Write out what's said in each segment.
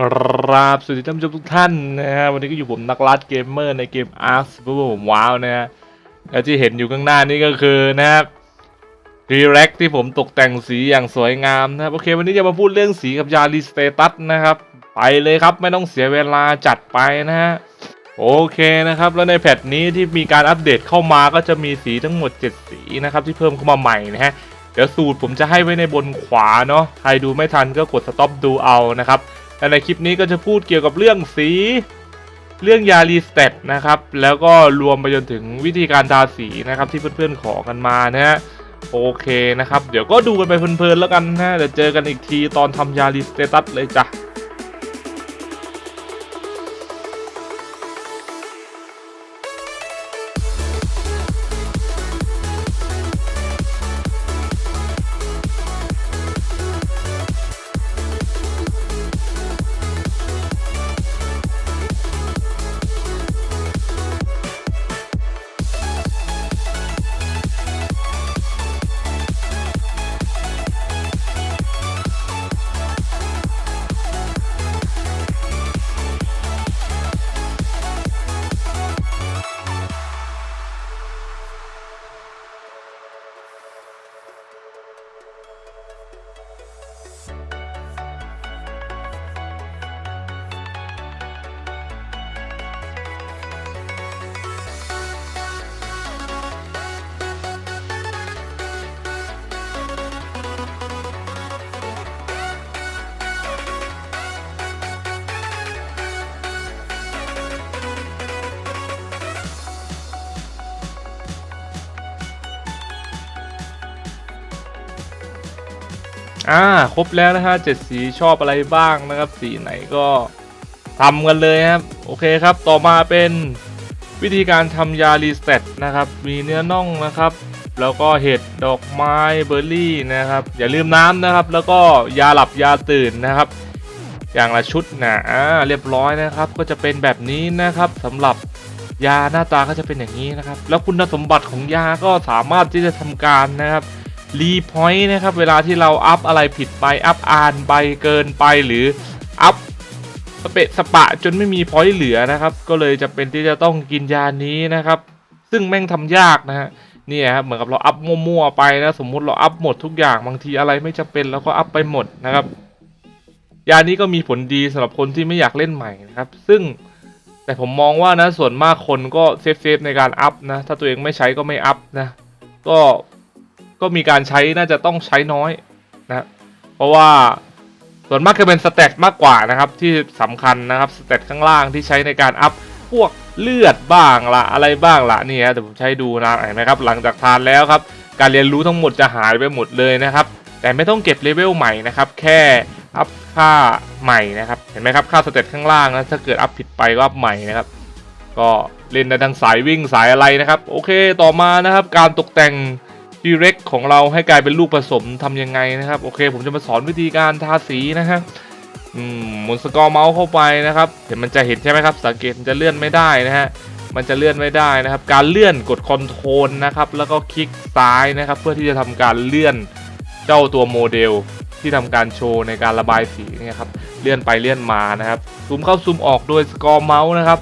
ครับสวัสดีท่านผู้ชมทุกท่านนะฮะวันนี้ก็อยู่ผมนักลัดเกมเมอร์ในเกม Ark s u p e r ผมว้าวนะฮะและที่เห็นอยู่ข้างหน้านี่ก็คือนะครับรีแรคที่ผมตกแต่งสีอย่างสวยงามนะครับโอเค วันนี้จะมาพูดเรื่องสีกับยาลีสเตตัสนะครับไปเลยครับไม่ต้องเสียเวลาจัดไปนะฮะโอเคนะครับ แล้วในแพทนี้ที่มีการอัปเดตเข้ามาก็จะมีสีทั้งหมด 7 สีนะครับที่เพิ่มเข้ามาใหม่นะฮะเดี๋ยวสูตรผมจะให้ไว้ในบนขวาเนาะใครดูไม่ทันก็กดสต็อปดูเอานะครับ และในคลิปนี้ก็จะพูดเกี่ยวกับเรื่องสี เรื่องยารีสเตตนะครับ แล้วก็รวมไปจนถึงวิธีการทาสีนะครับที่เพื่อนๆขอกันมานะฮะโอเคนะครับ เดี๋ยวก็ดูกันไปเพลินๆแล้วกันนะเดี๋ยวเจอกันอีกทีตอนทำยารีสเตตัสเลยจ้ะ อ่าครบแล้วนะฮะเจ็ดสีชอบอะไรบ้างนะครับ สีไหนก็ทำกันเลยครับ โอเคครับ ต่อมาเป็นวิธีการทำยารีสเตตนะครับ มีเนื้อน่องนะครับ แล้วก็เห็ดดอกไม้เบอร์รี่นะครับ อย่าลืมน้ำนะครับ แล้วก็ยาหลับยาตื่นนะครับ อย่างละชุดนะอ่าเรียบร้อยนะครับ ก็จะเป็นแบบนี้นะครับสำหรับยาหน้าตาก็จะเป็นอย่างนี้นะครับ แล้วคุณสมบัติของยาก็สามารถที่จะทำการนะครับ รีพอยต์นะครับ เวลาที่เราอัพอะไรผิดไป อัพอ่านไปเกินไปหรืออัพสเปะสปะจนไม่มีพอยต์เหลือนะครับ ก็เลยจะเป็นที่จะต้องกินยานี้นะครับ ซึ่งแม่งทำยากนะฮะเนี่ยครับเหมือนกับเราอัพมั่วๆไปนะ สมมุติเราอัพหมดทุกอย่างบางทีอะไรไม่จำเป็นเราก็อัพไปหมดนะครับ ยานี้ก็มีผลดีสำหรับคนที่ไม่อยากเล่นใหม่นะครับ ซึ่งแต่ผมมองว่านะส่วนมากคนก็เซฟเซฟๆในการอัพนะ ถ้าตัวเองไม่ใช้ก็ไม่อัพนะ ก็ ก็มีการใช้น่าจะต้องใช้น้อยนะเพราะว่าส่วนมากจะเป็นสเต็ตมากกว่านะครับ ที่สำคัญนะครับสเต็ตข้างล่างที่ใช้ในการอัพพวกเลือดบ้างละอะไรบ้างละนี่ฮะเดี๋ยวผมใช้ดูนะเห็นไหมครับ หลังจากทานแล้วครับ การเรียนรู้ทั้งหมดจะหายไปหมดเลยนะครับ แต่ไม่ต้องเก็บเลเวลใหม่นะครับ แค่อัพค่าใหม่นะครับ เห็นไหมครับค่าสเต็ตข้างล่างนะถ้าเกิดอัพผิดไปก็อัพใหม่นะครับ ก็เล่นในทางสายวิ่งสายอะไรนะครับ โอเคต่อมานะครับ การตกแต่ง Direct ของเราให้กลายเป็นลูกผสมทำยังไงนะครับ โอเค ผมจะมาสอนวิธีการทาสีนะฮะมหมุนสกอร์เมาส์เข้าไปนะครับ เห็นมันจะเห็นใช่ไหมครับสังเกตมันจะเลื่อนไม่ได้นะฮะมันจะเลื่อนไม่ได้นะครับ การเลื่อนกดคอนโทรลนะครับ แล้วก็คลิกซ้ายนะครับ เพื่อที่จะทำการเลื่อนเจ้าตัวโมเดลที่ทำการโชว์ในการระบายสีนี่ครับเลื่อนไปเลื่อนมานะครับซูมเข้าซูมออกโดยสกอร์เมาส์นะครับ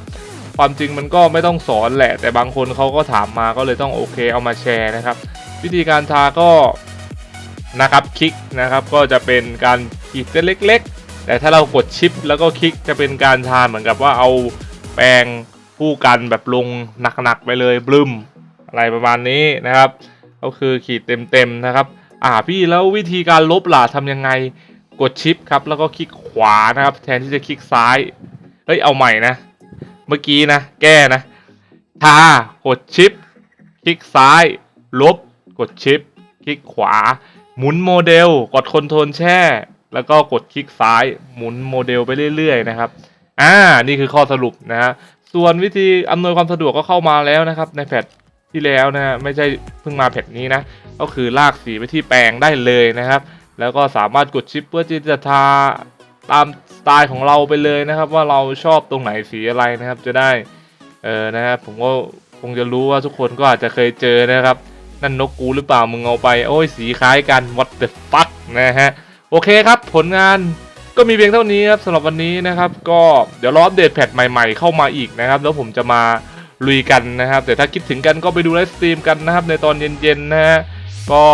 ความจริงมันก็ไม่ต้องสอนแหละ แต่บางคนเขาก็ถามมาก็เลยต้องโอเคเอามาแชร์นะครับ วิธีการทาก็นะครับคลิกนะครับก็จะเป็นการขีดเส้นเล็ก ๆ แต่ถ้าเรากดชิปแล้วก็คลิกจะเป็นการทาเหมือนกับว่าเอาแปรงผู้กันแบบลงหนักๆไปเลยบลึมอะไรประมาณนี้นะครับ ก็คือขีดเต็มๆนะครับ อ่าพี่แล้ววิธีการลบหล่ะทำยังไงกดชิปครับแล้วก็คลิกขวานะครับ แทนที่จะคลิกซ้ายเฮ้ยเอาใหม่นะ เมื่อกี้นะ แก้นะทากดชิปคลิกซ้าย ลบ กดชิป คลิกขวา หมุนโมเดล กดคอนโทรลแช่ แล้วก็กดคลิกซ้าย หมุนโมเดลไปเรื่อยๆนะครับ อ่า นี่คือข้อสรุปนะฮะ ส่วนวิธีอำนวยความสะดวกก็เข้ามาแล้วนะครับ ในแพทที่แล้วนะฮะ ไม่ใช่เพิ่งมาแพทนี้นะ ก็คือลากสีไปที่แปลงได้เลยนะครับ แล้วก็สามารถกดชิปเพื่อที่จะทาตามสไตล์ของเราไปเลยนะครับ ว่าเราชอบตรงไหนสีอะไรนะครับ จะได้ เออนะครับผมก็คงจะรู้ว่าทุกคนก็อาจจะเคยเจอนะครับ นั่นนกกูหรือเปล่ามึงเอาไป โอ้ยสีคล้ายกัน what the fuck นะฮะ โอเคครับ ผลงานก็มีเพียงเท่านี้ครับสำหรับวันนี้นะครับ ก็เดี๋ยวรออัปเดตแพทใหม่ๆ เข้ามาอีกนะครับ แล้วผมจะมาลุยกันนะครับ แต่ถ้าคิดถึงกันก็ไปดูไลฟ์สตรีมกันนะครับ ในตอนเย็นๆนะฮะก็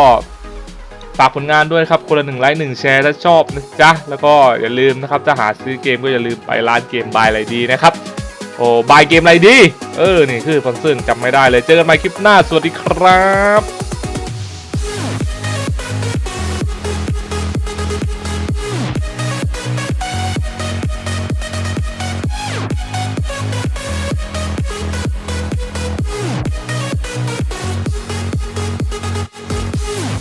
ฝากผลงานด้วยครับ คนละหนึ่งไลค์หนึ่งแชร์ถ้าชอบนะจ๊ะ แล้วก็อย่าลืมนะครับ ถ้าหาซื้อเกมก็อย่าลืมไปร้านเกมบายอะไรดีนะครับ โอ้บายเกมอะไรดี เออ นี่คือฟอนซึ่งจำไม่ได้เลย เจอกันใหม่คลิปหน้า สวัสดีครับ